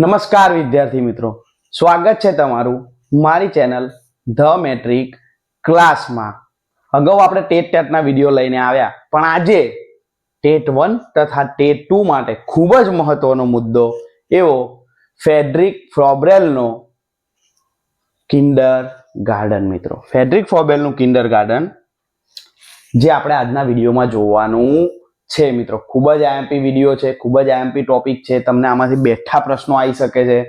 નમસ્કાર વિદ્યાર્થી મિત્રો. સ્વાગત છે તમારું મારી ચેનલ ધ મેટ્રિક ક્લાસમાં. અગાઉ આપણે ટેટ ટેટના વીડિયો લઈને આવ્યા, પણ આજે ટેટ વન તથા ટેટ ટુ માટે ખૂબ જ મહત્વનો મુદ્દો એવો ફેડરિક ફ્રોબ્રેલનો કિન્ડર ગાર્ડન મિત્રો. ફેડરિક ફ્રોબેલનું કિન્ડર ગાર્ડન જે આપણે આજના વિડીયોમાં જોવાનું છે મિત્રો, ખૂબ જ આઈએમપી વીડિયો છે, ખૂબ જ આઈએમપી ટોપિક છે, તમને આમાંથી બેઠા પ્રશ્નો આવી શકે છે.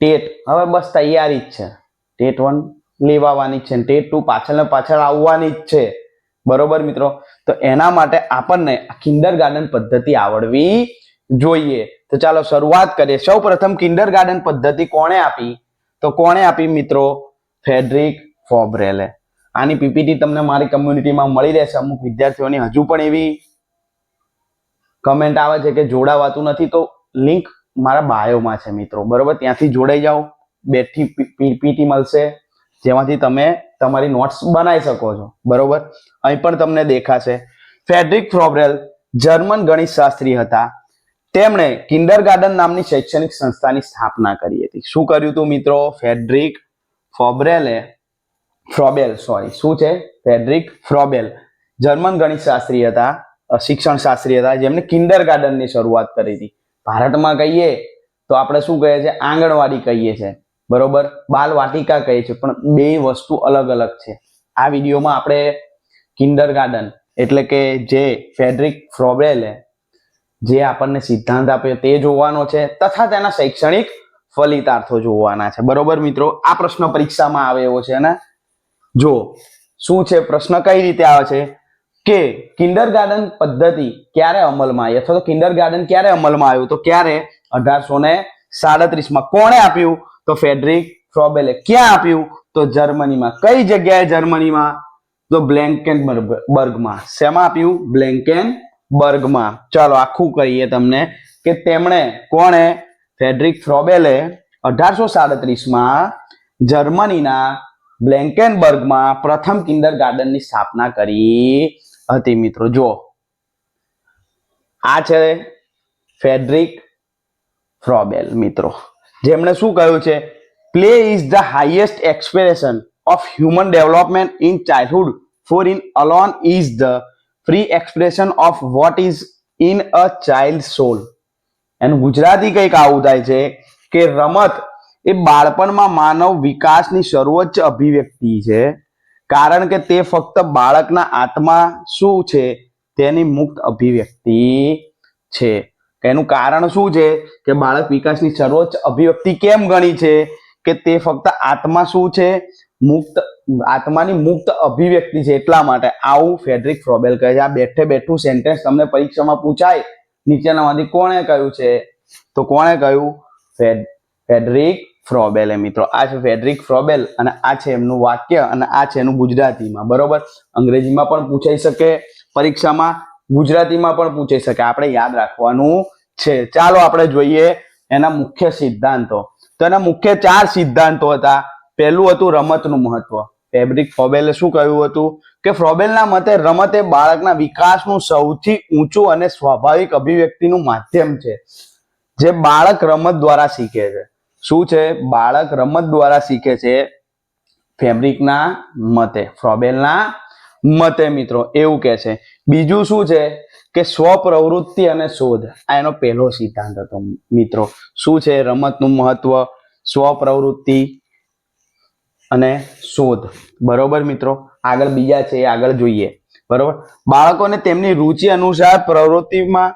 ટેટ, હવે બસ તૈયારી જ છે. ટેટ વન લેવાવાની જ છે ટેટ ટુ પાછળ ને પાછળ આવવાની જ છે. બરોબર મિત્રો? તો એના માટે આપણને કિન્ડર ગાર્ડન પદ્ધતિ આવડવી જોઈએ. તો ચાલો શરૂઆત કરીએ. સૌ પ્રથમ કિન્ડર ગાર્ડન પદ્ધતિ કોણે આપી? તો કોણે આપી મિત્રો? ફેડરિક ફોબ્રેલે. આની પીપીટી તમને મારી કમ્યુનિટીમાં મળી રહેશે. અમુક વિદ્યાર્થીઓની હજુ પણ એવી કમેન્ટ આવે છે કે જોડાવાતું નથી, તો લિંક મારા બાયોમાં છે મિત્રો. બરોબર? ત્યાંથી જોડાઈ જાઓ. બેઠી પીપીટી મળશે. જેમાંથી તમે તમારી નોટ્સ બનાવી શકો છો. બરોબર? અહીં પણ તમને દેખાશે. ફેડરિક ફ્રોબ્રેલ જર્મન ગણિતશાસ્ત્રી હતા. તેમણે કિન્ડર ગાર્ડન નામની શૈક્ષણિક સંસ્થાની સ્થાપના કરી હતી. શું કર્યું હતું મિત્રો? ફેડરિક ફોબ્રેલે ફ્રોબેલ સોરી શું છે? ફેડરિક ફ્રોબેલ જર્મન ગણિતશાસ્ત્રી હતા. અ, શિક્ષણ શાસ્ત્રી હતા જેમને કિન્ડર ગાર્ડનની શરૂઆત કરી હતી. ભારતમાં કહીએ તો આપણે શું કહીએ છીએ? આંગણવાડી કહીએ છીએ. બરોબર? બાલ વાટિકા કહીએ છીએ. પણ બે વસ્તુ અલગ અલગ છે. આ વિડીયોમાં આપણે કિન્ડર ગાર્ડન એટલે કે જે ફેડરિક ફ્રોબેલે જે આપણને સિદ્ધાંત આપ્યો તે જોવાનો છે તથા તેના શૈક્ષણિક ફલિતાર્થો જોવાના છે. બરોબર મિત્રો? આ પ્રશ્ન પરીક્ષામાં આવે એવો છે ને? જો શું છે? પ્રશ્ન કઈ રીતે આવે છે? કે કિન્ડર ગાર્ડન પદ્ધતિ ક્યારે અમલમાં આવી? અથવા તો કિન્ડર ગાર્ડન ક્યારે અમલમાં આવ્યું? તો ક્યારે અઢારસો ને સાડત્રીસમાં કોણે આપ્યું? તો ફેડરિક ફ્રોબેલે ક્યાં આપ્યું? તો જર્મનીમાં. કઈ જગ્યાએ જર્મનીમાં? તો બ્લેન્કેન બર્ગમાં શેમાં આપ્યું? બ્લેન્કેન બર્ગમાં ચાલો આખું કહીએ તમને કે તેમણે કોણે ફેડરિક ફ્રોબેલે અઢારસો સાડત્રીસમાં જર્મનીના બ્લેન્કેનબર્ગમાં પ્રથમ કિન્ડર ગાર્ડનની સ્થાપના કરી? હતી મિત્રો જો આ છે ફેડરિક ફ્રોબેલ, મિત્રો. જેમણે શું કહ્યું છે? Play is the highest expression of human development in childhood for in alone is the free expression of what is in a child soul એનું ગુજરાતી કંઈક આવું થાય છે કે રમત એ બાળપણમાં માનવ વિકાસની સર્વોચ્ચ અભિવ્યક્તિ છે. કારણ કે તે ફક્ત બાળકના આત્મા શું છે? તેની મુક્ત અભિવ્યક્તિ છે. એનું કારણ શું છે? કે બાળક વિકાસની સર્વોચ્ચ અભિવ્યક્તિ કેમ ગણી છે? કે તે ફક્ત આત્મા શું છે? મુક્ત, આત્માની મુક્ત અભિવ્યક્તિ છે એટલા માટે. આવું ફેડરિક ફ્રોબેલ કહે છે. આ બેઠે બેઠું સેન્ટેન્સ તમને પરીક્ષામાં પૂછાય. નીચેનામાંથી કોણે કહ્યું છે? તો કોણે કહ્યું? ફેડ, ફેડરિક ફ્રોબેલે મિત્રો. આ છે ફેડરિક ફ્રોબેલ અને આ છે એમનું વાક્ય અને આ છે એનું ગુજરાતીમાં. બરોબર? અંગ્રેજીમાં પણ પૂછાઈ શકે, પરીક્ષામાં ગુજરાતીમાં પણ પૂછાઈ શકે. આપણે યાદ રાખવાનું છે. ચાલો આપણે જોઈએ એના મુખ્ય સિદ્ધાંતો. તો એના મુખ્ય ચાર સિદ્ધાંતો હતા. પહેલું હતું રમતનું મહત્વ. ફેબ્રિક ફ્રોબેલે શું કહ્યું હતું? કે ફ્રોબેલના મતે રમત એ બાળકના વિકાસનું સૌથી ઊંચું અને સ્વાભાવિક અભિવ્યક્તિનું માધ્યમ છે. જે બાળક રમત દ્વારા શીખે છે. શું છે? બાળક રમત દ્વારા શીખે છે ફેબ્રિકના મતે, ફ્રોબેલના મતે મિત્રો, એવું કે છે. બીજું શું છે? કે સ્વપ્રવૃત્તિ અને શોધ. આ એનો પહેલો સિદ્ધાંત હતો મિત્રો. શું છે રમતનું મહત્વ? સ્વપ્રવૃત્તિ અને શોધ. બરોબર મિત્રો? આગળ બીજા છે આગળ જોઈએ. બરોબર? બાળકોને તેમની રુચિ અનુસાર પ્રવૃત્તિમાં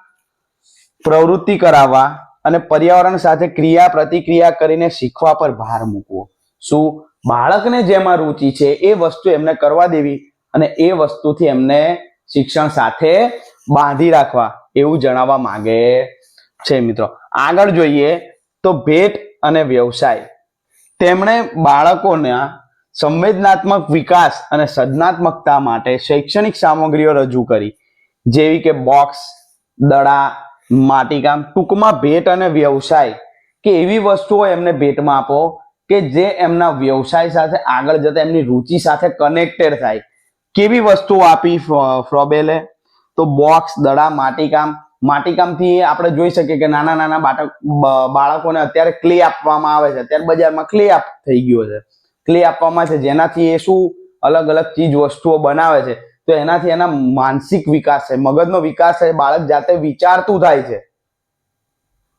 પ્રવૃત્તિ કરાવવા અને પર્યાવરણ સાથે ક્રિયા, પ્રતિક્રિયા કરીને શીખવા પર ભાર મૂકવો. શું? બાળકને જેમાં રુચિ છે એ વસ્તુ એમને કરવા દેવી અને એ વસ્તુથી એમને શિક્ષણ સાથે બાંધી રાખવા એવું જણાવવા માંગે છે મિત્રો. આગળ જોઈએ તો ભેટ અને વ્યવસાય. તેમણે બાળકોના સંવેદનાત્મક વિકાસ અને સર્જનાત્મકતા માટે શૈક્ષણિક સામગ્રીઓ રજૂ કરી. જેવી કે બોક્સ, દડા માટીકામ ટૂંકમાં ભેટ અને વ્યવસાય. કે એવી વસ્તુઓ એમને ભેટમાં આપો કે જે એમના વ્યવસાય સાથે આગળ જતા એમની રુચિ સાથે કનેક્ટેડ થાય. કેવી વસ્તુઓ આપી ફ્રોબેલે? તો બોક્સ દડા, માટીકામ. માટીકામથી આપણે જોઈ શકીએ કે નાના નાના બાળક બાળકોને અત્યારે ક્લે આપવામાં આવે છે. અત્યારે બજારમાં ક્લે આપ, થઈ ગયો છે. ક્લે આપવામાં છે. જેનાથી એ શું અલગ અલગ ચીજ વસ્તુઓ બનાવે છે. તો એનાથી એના માનસિક વિકાસ છે મગજનો વિકાસ છે બાળક જાતે વિચારતું થાય છે.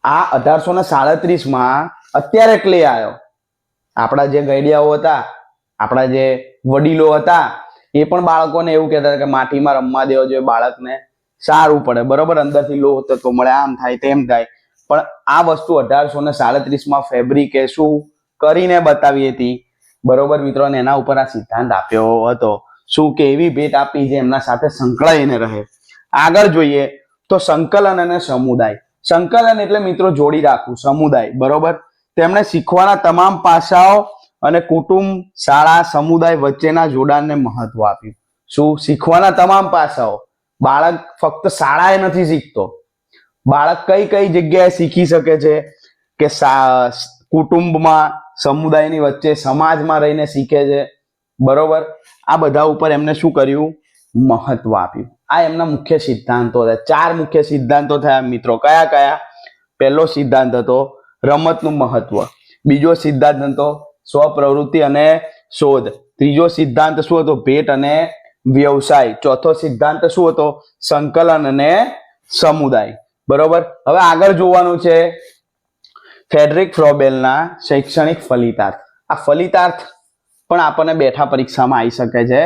આ અઢારસો ને સાડત્રીસમાં અત્યારે ક્લે આવ્યો આપણા જે ગઈડિયાઓ હતા, આપણા જે વડીલો હતા, એ પણ બાળકોને એવું કહેતા હતા કે માટીમાં રમવા દેવો જોઈએ, બાળકને સારું પડે. બરોબર? અંદરથી લોહ તત્વો મળે, આમ થાય, તેમ થાય. પણ આ વસ્તુ અઢારસો ને સાડત્રીસમાં ફેબ્રિકે શું કરીને બતાવી હતી? બરોબર, મિત્રોને એના ઉપર આ સિદ્ધાંત આપ્યો હતો. શું કે એવી ભેટ આપી જે એમના સાથે સંકળાઈને રહે. આગળ જોઈએ તો સંકલન અને સમુદાય. સંકલન એટલે મિત્રો જોડી રાખવું, સમુદાય, બરોબર? તેમણે શીખવાના તમામ પાસાઓ અને કુટુંબ, શાળા, સમુદાય વચ્ચેના જોડાણને મહત્વ આપ્યું. શું? શીખવાના તમામ પાસાઓ. બાળક ફક્ત શાળાએ નથી શીખતો. બાળક કઈ કઈ જગ્યાએ શીખી શકે છે? કે કુટુંબમાં, સમુદાયની વચ્ચે, સમાજમાં રહીને શીખે છે? બરોબર? આ બધા ઉપર એમને શું કર્યું? મહત્વ આપ્યું. આ એમના મુખ્ય સિદ્ધાંતો હતા. ચાર મુખ્ય સિદ્ધાંતો થયા મિત્રો. કયા કયા? પહેલો સિદ્ધાંત હતો રમતનું મહત્વ. બીજો સિદ્ધાંત હતો સ્વપ્રવૃત્તિ અને શોધ. ત્રીજો સિદ્ધાંત શું હતો? ભેટ અને વ્યવસાય. ચોથો સિદ્ધાંત શું હતો? સંકલન અને સમુદાય. બરોબર? હવે આગળ જોવાનું છે ફેડરિક ફ્રોબેલના શૈક્ષણિક ફલિતાર્થ. આ ફલિતાર્થ પણ આપણને બેઠા પરીક્ષામાં આવી શકે છે.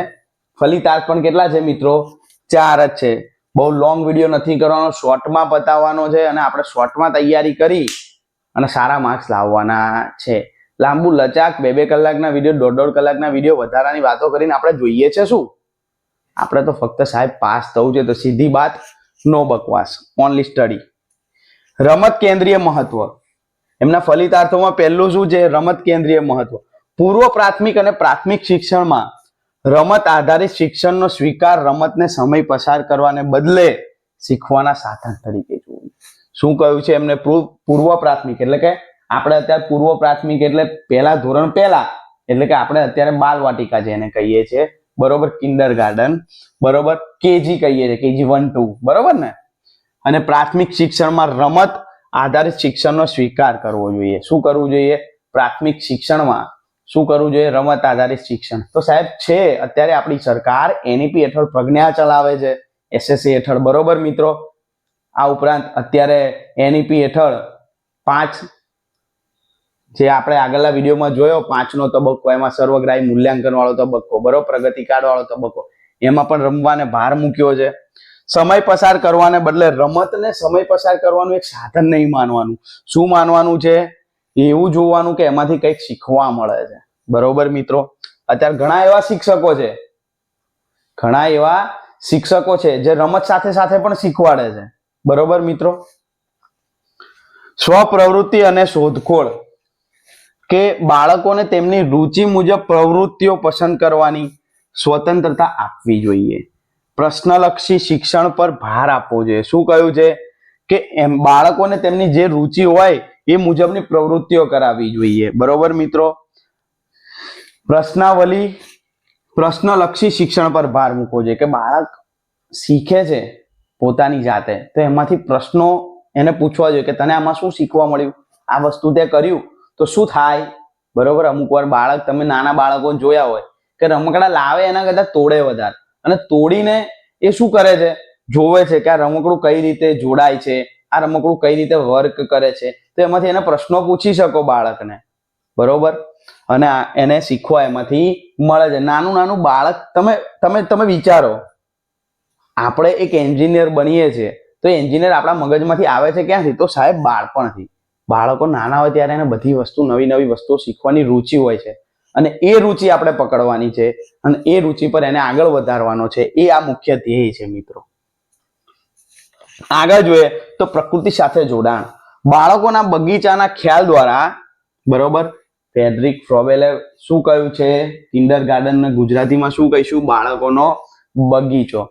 ફલિતાર્થ પણ કેટલા છે મિત્રો? ચાર જ છે. બહુ લોંગ વીડિયો નથી કરવાનો શોર્ટમાં બતાવવાનો છે અને આપણે શોર્ટમાં તૈયારી કરી અને સારા માર્ક્સ લાવવાના છે. લાંબુ લચાક, બે બે કલાકના વીડિયો દોઢ દોઢ કલાકના વીડિયો વધારાની વાતો કરીને આપણે જોઈએ છે શું? આપણે તો ફક્ત સાહેબ પાસ થવું છે તો સીધી વાત નો બકવાસ ઓનલી સ્ટડી રમત કેન્દ્રીય મહત્વ. એમના ફલિતાર્થોમાં પહેલું શું છે? રમત કેન્દ્રીય મહત્વ. પૂર્વ પ્રાથમિક અને પ્રાથમિક શિક્ષણમાં રમત આધારિત શિક્ષણનો સ્વીકાર રમતને સમય પસાર કરવાને બદલે શીખવાના સાધન તરીકે જોવું. શું કહ્યું છે એમને પૂર્વ પ્રાથમિક? એટલે કે આપણે અત્યારે પૂર્વ પ્રાથમિક એટલે પહેલા ધોરણ પહેલા, એટલે કે આપણે અત્યારે બાલવાટિકા જેને કહીએ છીએ, બરોબર કિન્ડર ગાર્ડન, બરોબર કેજી કહીએ છીએ, કેજી વન ટુ, બરોબર ને? અને પ્રાથમિક શિક્ષણમાં રમત આધારિત શિક્ષણનો સ્વીકાર કરવો જોઈએ. શું કરવું જોઈએ? પ્રાથમિક શિક્ષણમાં શું કરવું જોઈએ? રમત આધારિત શિક્ષણ. તો સાહેબ, છે, અત્યારે આપણી સરકાર એનઈપી હેઠળ પ્રજ્ઞા ચલાવે છે. એસએસસી હેઠળ. બરોબર મિત્રો? આ ઉપરાંત અત્યારે એનઈપી હેઠળ પાંચ જે આપણે આગળના વિડીયોમાં જોયો, પાંચનો તબક્કો. એમાં સર્વગ્રાહી મૂલ્યાંકન વાળો તબક્કો, બરોબર? પ્રગતિ કાર્ડ વાળો તબક્કો. એમાં પણ રમવાને ભાર મૂક્યો છે. સમય પસાર કરવાને બદલે રમતને સમય પસાર કરવાનું એક સાધન નહીં માનવાનું. શું માનવાનું છે? એવું જોવાનું કે એમાંથી કંઈક શીખવા મળે છે. બરોબર મિત્રો? અત્યારે ઘણા એવા શિક્ષકો છે. ઘણા એવા શિક્ષકો છે જે રમત સાથે સાથે પણ શીખવાડે છે. બરોબર મિત્રો? સ્વપ્રવૃત્તિ અને શોધખોળ કે બાળકોને તેમની રુચિ મુજબ પ્રવૃત્તિઓ પસંદ કરવાની સ્વતંત્રતા આપવી જોઈએ. પ્રશ્નલક્ષી શિક્ષણ પર ભાર આપવો જોઈએ. શું કહ્યું છે? કે એમ બાળકોને તેમની જે રુચિ હોય એ મુજબની પ્રવૃત્તિઓ કરાવવી જોઈએ. બરોબર મિત્રો? પ્રશ્નાવલી, પ્રશ્નલક્ષી શિક્ષણ પર ભાર મૂકવો જોઈએ કે બાળક શીખે છે પોતાની જાતે. તો એમાંથી પ્રશ્નો એને પૂછવા જોઈએ કે તને આમાં શું શીખવા મળ્યું? આ વસ્તુ તે કર્યું. તો શું થાય? બરોબર? અમુક વાર બાળક, તમે નાના બાળકો જોયા હોય કે રમકડા લાવે એના કરતા તોડે વધારે. અને તોડીને એ શું કરે છે? જોવે છે કે આ રમકડું કઈ રીતે જોડાય છે? આ રમકડું કઈ રીતે વર્ક કરે છે? તો એમાંથી એને પ્રશ્નો પૂછી શકો બાળકને. બરોબર? અને એને શીખવા એમાંથી મળે છે. નાનું નાનું બાળક, તમે તમે તમે વિચારો. આપણે એક એન્જિનિયર બનીએ છીએ, તો એન્જિનિયર આપણા મગજમાંથી આવે છે ક્યાંથી? તો સાહેબ બાળપણથી. બાળકો નાના હોય ત્યારે એને બધી વસ્તુ, નવી નવી વસ્તુઓ શીખવાની રુચિ હોય છે. અને એ રુચિ આપણે પકડવાની છે અને એ રુચિ પર એને આગળ વધારવાનો છે. એ આ મુખ્ય ધ્યેય છે મિત્રો. આગળ જોઈએ તો પ્રકૃતિ સાથે જોડાણ. બાળકોના બગીચાના ખ્યાલ દ્વારા, બરોબર, ફેડરિક ફ્રોબેલે શું કહ્યું છે? કિન્ડર ગાર્ડન ગુજરાતીમાં શું કહીશું? બાળકોનો બગીચો.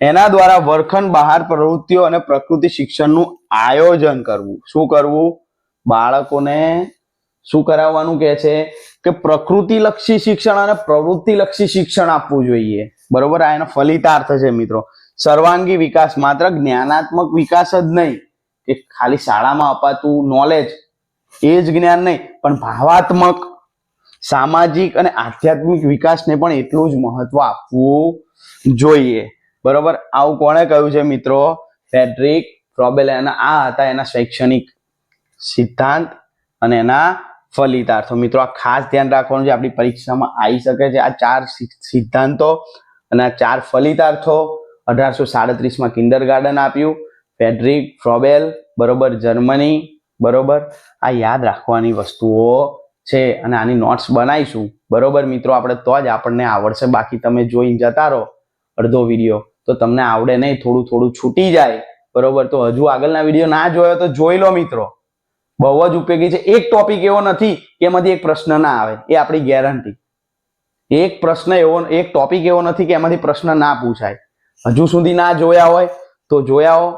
એના દ્વારા વર્ખન બહાર પ્રવૃત્તિઓ અને પ્રકૃતિ શિક્ષણનું આયોજન કરવું. શું કરવું? બાળકોને શું કરાવવાનું કે છે? કે પ્રકૃતિલક્ષી શિક્ષણ અને પ્રવૃત્તિલક્ષી શિક્ષણ આપવું જોઈએ. બરોબર? આ એનો ફલિતાર્થ છે, મિત્રો. સર્વાંગી વિકાસ, માત્ર જ્ઞાનાત્મક વિકાસ જ નહીં, કે ખાલી શાળામાં અપાતું નોલેજ એ જ જ્ઞાન નહીં, પણ ભાવાત્મક, સામાજિક અને આધ્યાત્મિક વિકાસને પણ એટલું જ મહત્વ આપવું જોઈએ. બરોબર? આવું કોણે કહ્યું છે મિત્રો? Friedrich Froebel. એના આ હતા એના શૈક્ષણિક સિદ્ધાંત અને એના ફલિતાર્થો. મિત્રો, આ ખાસ ધ્યાન રાખવાનું છે. આપણી પરીક્ષામાં આવી શકે છે આ ચાર સિદ્ધાંતો અને આ ચાર ફલિતાર્થો. અઢારસો સાડત્રીસમાં કિન્ડર ગાર્ડન આપ્યું. ફેડરિક ફ્રોબેલ, બરોબર જર્મની, બરોબર. આ યાદ રાખવાની વસ્તુઓ છે અને આની નોટ્સ બનાવીશું. બરોબર મિત્રો, આપણે તો જ આપણને આવડશે. બાકી તમે જોઈને જતા રહો અડધો વીડિયો. તો તમને આવડે નહીં, થોડું થોડું છૂટી જાય. બરોબર, તો હજુ આગળના વીડિયો ના જોયો તો જોઈ લો મિત્રો. બહુ જ ઉપયોગી છે. એક ટોપિક એવો નથી કે એમાંથી એક પ્રશ્ન ના આવે. એ આપણી ગેરંટી એક પ્રશ્ન એવો, એક ટોપિક એવો નથી કે એમાંથી પ્રશ્ન ના પૂછાય. હજુ સુધી ના જોયા હોય તો જોયા હો.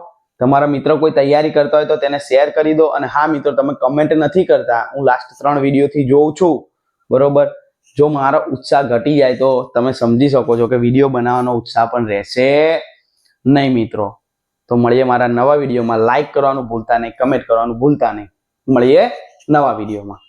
તમારા મિત્ર કોઈ તૈયારી કરતા હોય તો તેને શેર કરી દો અને હા મિત્રો, તમે કમેન્ટ નથી કરતા. હું લાસ્ટ ત્રણ વિડીયોથી જોઉં છું. બરોબર? જો મારો ઉત્સાહ ઘટી જાય તો તમે સમજી શકો છો કે વીડિયો બનાવવાનો ઉત્સાહ પણ રહેશે નહીં મિત્રો. તો મળીએ મારા નવા વિડીયોમાં. લાઈક કરવાનું ભૂલતા નહીં કમેન્ટ કરવાનું ભૂલતા નહીં. મળીએ નવા વિડીયોમાં.